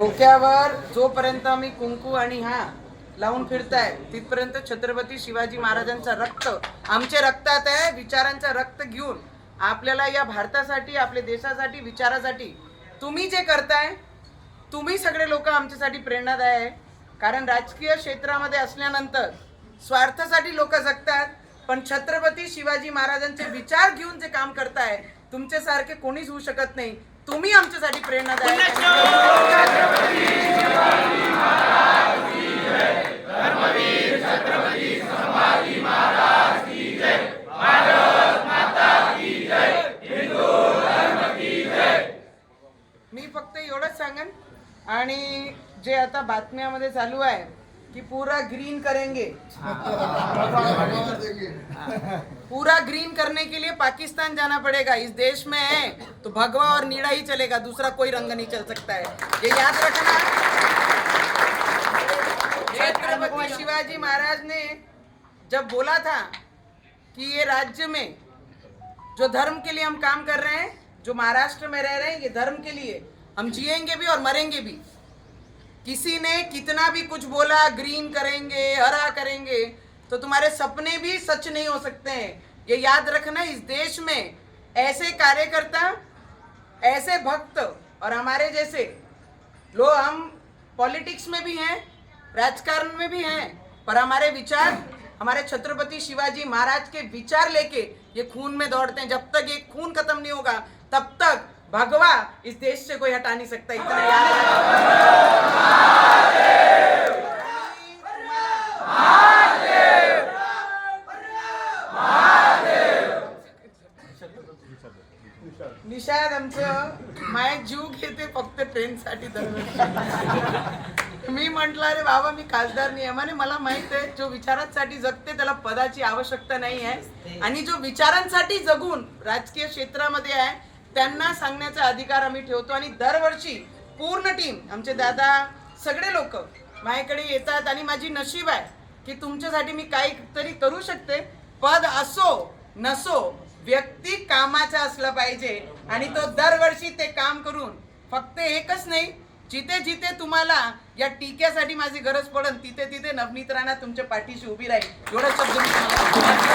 डोक्यावर जोपर्यंत आम्ही कुंकू आणि हा लावून फिरताय तिथपर्यंत छत्रपती शिवाजी महाराजांचं रक्त आमचे रक्तात आहे विचारांचं रक्त घेऊन आपल्याला या भारतासाठी आपल्या देशासाठी विचारासाठी तुम्ही जे करताय तुम्ही सगळे लोक आमच्यासाठी प्रेरणादाय आहे. कारण राजकीय क्षेत्रामध्ये असल्यानंतर स्वार्थासाठी लोक जगतात पण छत्रपती शिवाजी महाराजांचे विचार घेऊन जे काम करताय तुमच्यासारखे कोणीच होऊ शकत नाही. तुम्ही आमच्यासाठी प्रेरणादायी आहे. मी फक्त एवढंच सांगेन आणि जे आता बातम्यामध्ये चालू आहे की पूरा ग्रीन करेंगे। पूरा ग्रीन करने के लिए पाकिस्तान जाना पड़ेगा। इस देश में है तो भगवा और नीला ही चलेगा दूसरा कोई रंग नहीं चल सकता है। ये याद रखना। छत्रपति शिवाजी महाराज ने जब बोला था कि ये राज्य में जो धर्म के लिए हम काम कर रहे हैं जो महाराष्ट्र में रह रहे हैं ये धर्म के लिए हम जिएँगे भी और मरेंगे भी। किसी ने कितना भी कुछ बोला ग्रीन करेंगे, हरा करेंगे तो तुम्हारे सपने भी सच नहीं हो सकते हैं। ये याद रखना इस देश में ऐसे कार्यकर्ता, ऐसे भक्त और हमारे जैसे लोग हम पॉलिटिक्स में भी हैं, राजकारण में भी हैं, पर हमारे विचार, हमारे छत्रपति शिवाजी महाराज के विचार लेके ये खून में दौड़ते हैं। जब तक ये खून खत्म नहीं होगा, तब तक भगवा इस देश से कोई हटा नहीं सकता इतना याद। निषाद आमचं माय जीव घेते फक्त ट्रेनसाठी दरवर्षी. मी म्हंटल अरे बाबा मी खासदार नाही आहे. म्हणे मला माहीत आहे जो विचारांसाठी जगते त्याला पदाची आवश्यकता नाही आहे. आणि जो विचारांसाठी जगून राजकीय क्षेत्रामध्ये आहे त्यांना सांगण्याचा अधिकार आम्ही ठेवतो आणि दरवर्षी पूर्ण टीम आमचे दादा सगळे लोक माझ्याकडे येतात आणि माझी नशीब आहे की तुमच्यासाठी मी काहीतरी करू शकते. पद असो नसो व्यक्ती कामाचा असला पाहिजे आणि तो दरवर्षी ते काम करून फक्त एकच नाही जिथे जिथे तुम्हाला या टीक्यासाठी माझी गरज पडन तिथे तिथे नवनीत राणा तुमच्या पाठीशी उभी राहील. एवढा शब्द मी तुम्हाला